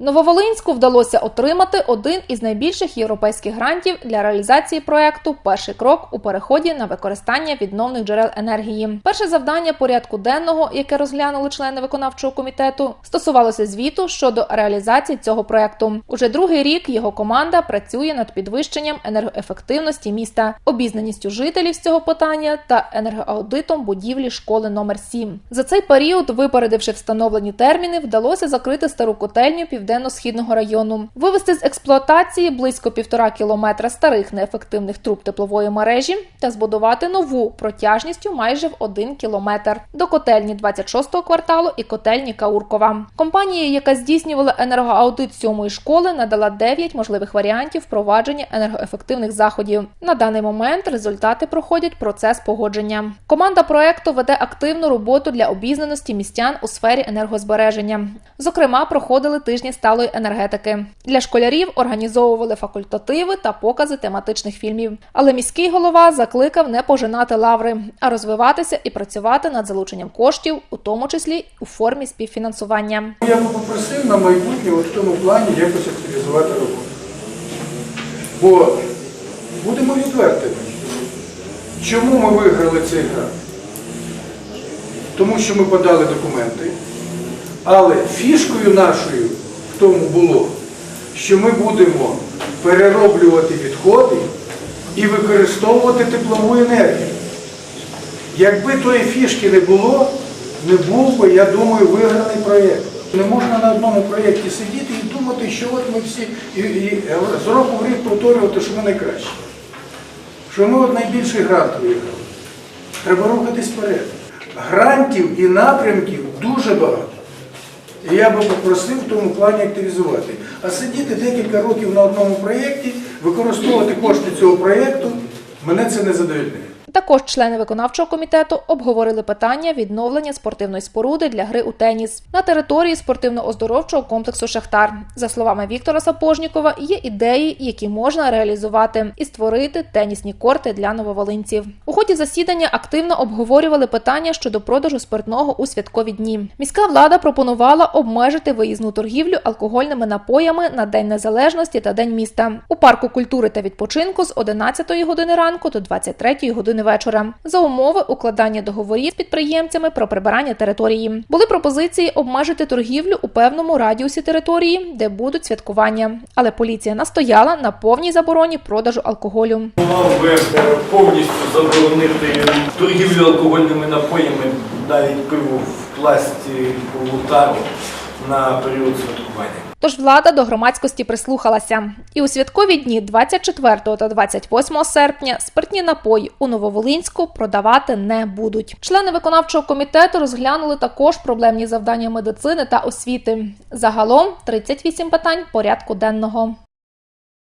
Нововолинську вдалося отримати один із найбільших європейських грантів для реалізації проекту Перший крок у переході на використання відновних джерел енергії. Перше завдання порядку денного, яке розглянули члени виконавчого комітету, стосувалося звіту щодо реалізації цього проекту. Уже другий рік його команда працює над підвищенням енергоефективності міста, обізнаністю жителів з цього питання та енергоаудитом будівлі школи номер 7 За цей період, випередивши встановлені терміни, вдалося закрити стару котельню південно-східного району, вивести з експлуатації близько півтора кілометра старих неефективних труб теплової мережі та збудувати нову протяжністю майже в один кілометр до котельні 26-го кварталу і котельні Кауркова. Компанія, яка здійснювала енергоаудит сьомої школи, надала 9 можливих варіантів впровадження енергоефективних заходів. На даний момент результати проходять процес погодження. Команда проекту веде активну роботу для обізнаності містян у сфері енергозбереження. Зокрема, проходили тижні сталої енергетики. Для школярів організовували факультативи та покази тематичних фільмів. Але міський голова закликав не пожинати лаври, а розвиватися і працювати над залученням коштів, у тому числі у формі співфінансування. Я би попросив на майбутнє в тому плані якось активізувати роботу. Бо будемо відвертими. Чому ми виграли цей грант? Тому що ми подали документи, але фішкою нашою тому було, що ми будемо перероблювати відходи і використовувати теплову енергію. Якби тої фішки не було, не був би, я думаю, виграний проєкт. Не можна на одному проєкті сидіти і думати, що от ми всі і, і з року в рік повторювати, що ми найкращі. Що ми от найбільший грант виграли. Треба рухатись вперед. Грантів і напрямків дуже багато. І я би попросив в тому плані активізувати. А сидіти декілька років на одному проєкті, використовувати кошти цього проєкту, мене це не задовольняє. Також члени виконавчого комітету обговорили питання відновлення спортивної споруди для гри у теніс на території спортивно-оздоровчого комплексу Шахтар. За словами Віктора Сапожнікова, є ідеї, які можна реалізувати, і створити тенісні корти для нововолинців. У ході засідання активно обговорювали питання щодо продажу спиртного у святкові дні. Міська влада пропонувала обмежити виїзну торгівлю алкогольними напоями на День Незалежності та День міста у парку культури та відпочинку з 11 години ранку до 23 години вечора за умови укладання договорів з підприємцями про прибирання території. Були пропозиції обмежити торгівлю у певному радіусі території, де будуть святкування. Але поліція настояла на повній забороні продажу алкоголю. Мав би повністю заборонити торгівлю алкогольними напоями, навіть пиво в пластикову тару на період святкування. Тож влада до громадськості прислухалася. І у святкові дні 24 та 28 серпня спиртні напої у Нововолинську продавати не будуть. Члени виконавчого комітету розглянули також проблемні завдання медицини та освіти. Загалом 38 питань порядку денного.